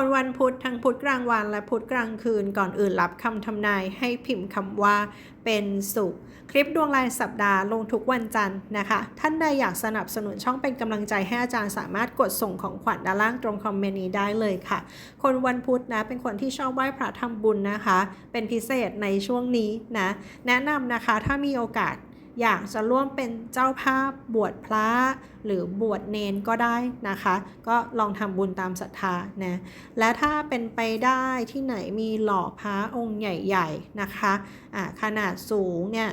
คนวันพุธทั้งพุธกลางวันและพุธกลางคืนก่อนอื่นรับคำทำนายให้พิมพ์คำว่าเป็นสุข คลิปดวงรายสัปดาห์ลงทุกวันจันทร์นะคะ ท่านใดอยากสนับสนุนช่องเป็นกำลังใจให้อาจารย์สามารถกดส่งของขวัญด้านล่างตรงคอมเมนต์นี้ได้เลยค่ะ คนวันพุธนะเป็นคนที่ชอบไหว้พระทำบุญนะคะ เป็นพิเศษในช่วงนี้นะแนะนำนะคะถ้ามีโอกาส อยากจะร่วมเป็นเจ้าภาพบวชพระหรือบวชเนนก็ได้นะคะ ก็ลองทำบุญตามศรัทธานะและถ้าเป็นไปได้ที่ไหนมีหล่อพระองค์ใหญ่ๆนะคะะขนาดสูงเนี่ย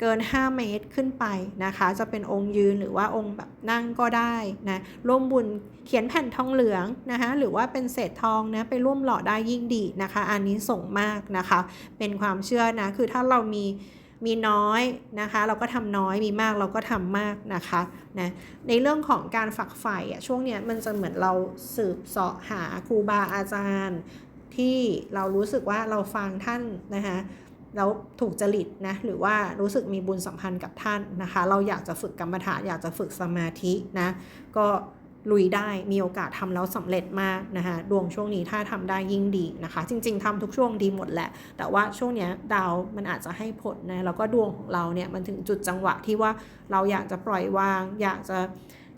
เกิน 5 เมตรขึ้นไปนะคะ จะเป็นองค์ยืนหรือว่าองค์แบบนั่งก็ได้นะร่วมบุญเขียนแผ่นทองเหลืองนะคะหรือว่าเป็นเศษทองนะไปร่วมหล่อได้ยิ่งดีนะคะ อันนี้ส่งมากนะคะ เป็นความเชื่อนะ คือถ้าเรามี มีน้อยนะคะ เราก็ทำน้อยมีมากเราก็ทำมากนะคะนะในเรื่องของการฝักใฝ่อะช่วงเนี้ยมันจะเหมือนเราสืบเสาะหาครูบาอาจารย์ ที่เรารู้สึกว่าเราฟังท่านนะคะแล้วถูกจริตนะหรือว่ารู้สึกมีบุญสัมพันธ์กับท่านนะคะ เราอยากจะฝึกกรรมฐานอยากจะฝึกสมาธินะก็ ลุยได้มีโอกาสทำแล้วสำเร็จมากนะคะดวงช่วงนี้ถ้าทำได้ยิ่งดีนะคะ จริง ๆทำทุกช่วงดีหมดแหละ แต่ว่าช่วงเนี้ยดาวมันอาจจะให้ผลนะแล้วก็ดวงของเราเนี่ยมันถึงจุดจังหวะที่ว่าเราอยากจะปล่อยวาง อยากจะ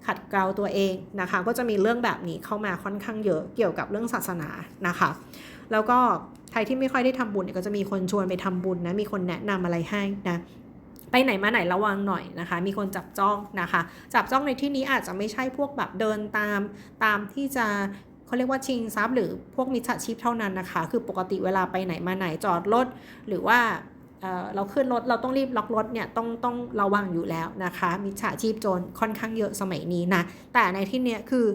ขัดเกลาตัวเองนะคะ ก็จะมีเรื่องแบบนี้เข้ามาค่อนข้างเยอะเกี่ยวกับเรื่องศาสนานะคะ แล้วก็ใครที่ไม่ค่อยได้ทำบุญเนี่ยก็จะมีคนชวนไปทำบุญนะมีคนแนะนำอะไรให้นะ ไปไหนมาไหนระวังหน่อยนะคะ มีคนจับจ้องนะคะ จับจ้องในที่นี้อาจจะไม่ใช่พวกแบบเดินตามตามที่จะเขาเรียกว่าชิงทรัพย์หรือพวกมิจฉาชีพเท่านั้นนะคะ คือปกติเวลาไปไหนมาไหนจอดรถหรือว่าเเราขึ้นรถเราต้องรีบล็อกรถเนี่ยต้องต้องระวังอยู่แล้วนะคะ มิจฉาชีพโจรค่อนข้างเยอะสมัยนี้นะแต่ในที่เนี้ยคือ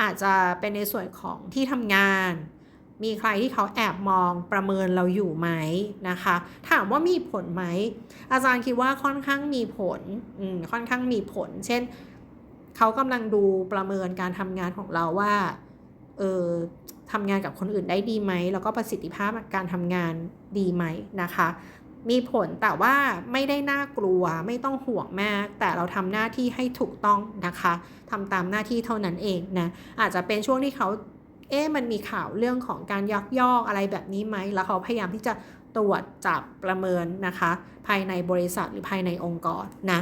อาจจะเป็นในส่วนของที่ทำงาน มีใครที่เขาแอบมองประเมินเราอยู่ไหมนะคะ ถามว่ามีผลไหม อาจารย์คิดว่าค่อนข้างมีผลอืมค่อนข้างมีผล เช่น เขากำลังดูประเมินการทำงานของเราว่าเออทำงานกับคนอื่นได้ดีไหม แล้วก็ประสิทธิภาพการทำงานดีไหมนะคะ มีผลแต่ว่าไม่ได้น่ากลัวไม่ต้องห่วงมาก แต่เราทำหน้าที่ให้ถูกต้องนะคะทำตามหน้าที่เท่านั้นเองนะอาจจะเป็นช่วงที่เขา เอ๊ะมันมีข่าวเรื่องของการยักยอกอะไรแบบนี้ไหม แล้วเขาพยายามที่จะตรวจจับประเมินนะคะ ภายในบริษัทหรือภายในองค์กรนะ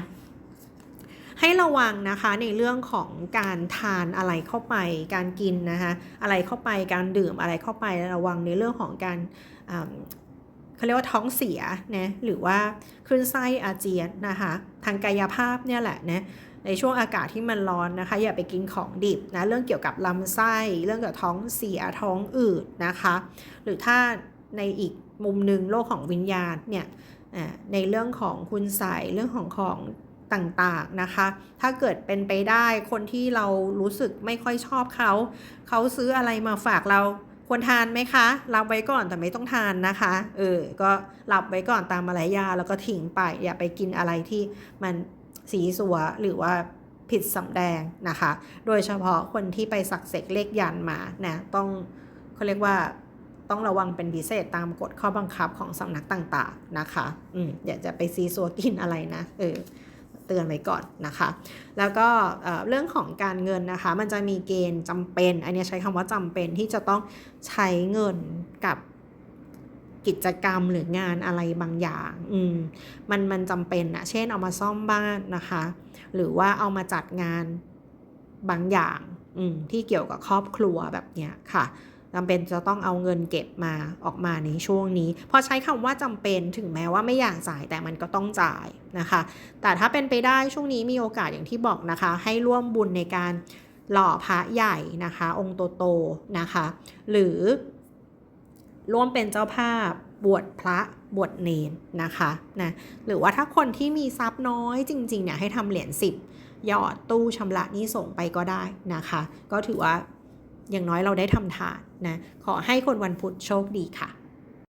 ให้ระวังนะคะในเรื่องของการทานอะไรเข้าไป การกินนะคะอะไรเข้าไปการดื่มอะไรเข้าไประวังในเรื่องของการเขาเรียกว่าท้องเสียนะหรือว่าคลื่นไส้อาเจียนนะคะทางกายภาพเนี่ยแหละนะ ในช่วงอากาศที่มันร้อนนะคะ อย่าไปกินของดิบนะเรื่องเกี่ยวกับลำไส้ เรื่องเกี่ยวกับท้องเสียท้องอืดนะคะ หรือถ้าในอีกมุมหนึ่งโลกของวิญญาณเนี่ยในเรื่องของคุณใส่เรื่องของของต่างๆนะคะ ถ้าเกิดเป็นไปได้คนที่เรารู้สึกไม่ค่อยชอบเขา เขาซื้ออะไรมาฝากเราควรทานไหมคะรับไว้ก่อนแต่ไม่ต้องทานนะคะ เออ ก็รับไว้ก่อนตามมารยาแล้วก็ทิ้งไป อย่าไปกินอะไรที่มัน สีสัวหรือว่าผิดสำแดงนะคะ โดยเฉพาะคนที่ไปสักเสกเลขยันมานะต้องเขาเรียกว่าต้องระวังเป็นพิเศษตามกฎข้อบังคับของสำนักต่างๆนะคะ อืมอย่าจะไปซีซัวกินอะไรนะ เออ เตือนไว้ก่อนนะคะ แล้วก็เรื่องของการเงินนะคะ มันจะมีเกณฑ์จำเป็น อันนี้ใช้คำว่าจำเป็นที่จะต้องใช้เงินกับ กิจกรรมหรืองานอะไรบางอย่าง อืม มันมันจำเป็นอะเช่นเอามาซ่อมบ้านนะคะ หรือว่าเอามาจัดงานบางอย่าง อืม ที่เกี่ยวกับครอบครัวแบบเนี้ยค่ะจำเป็นจะต้องเอาเงินเก็บมาออกมาในช่วงนี้ พอใช้คำว่าจำเป็นถึงแม้ว่าไม่อยากจ่ายแต่มันก็ต้องจ่ายนะคะ แต่ถ้าเป็นไปได้ช่วงนี้มีโอกาสอย่างที่บอกนะคะ ให้ร่วมบุญในการหล่อพระใหญ่นะคะ องค์โตๆนะคะ หรือ ร่วมเป็นเจ้าภาพบวชพระบวชเนนนะคะนะหรือว่าถ้าคนที่มีทรัพย์น้อยจริงๆเนี่ยให้ทำเหรียญสิบหยอดตู้ชำระนี้ส่งไปก็ได้นะคะ ก็ถือว่าอย่างน้อยเราได้ทำทานนะขอให้คนวันพุธโชคดีค่ะ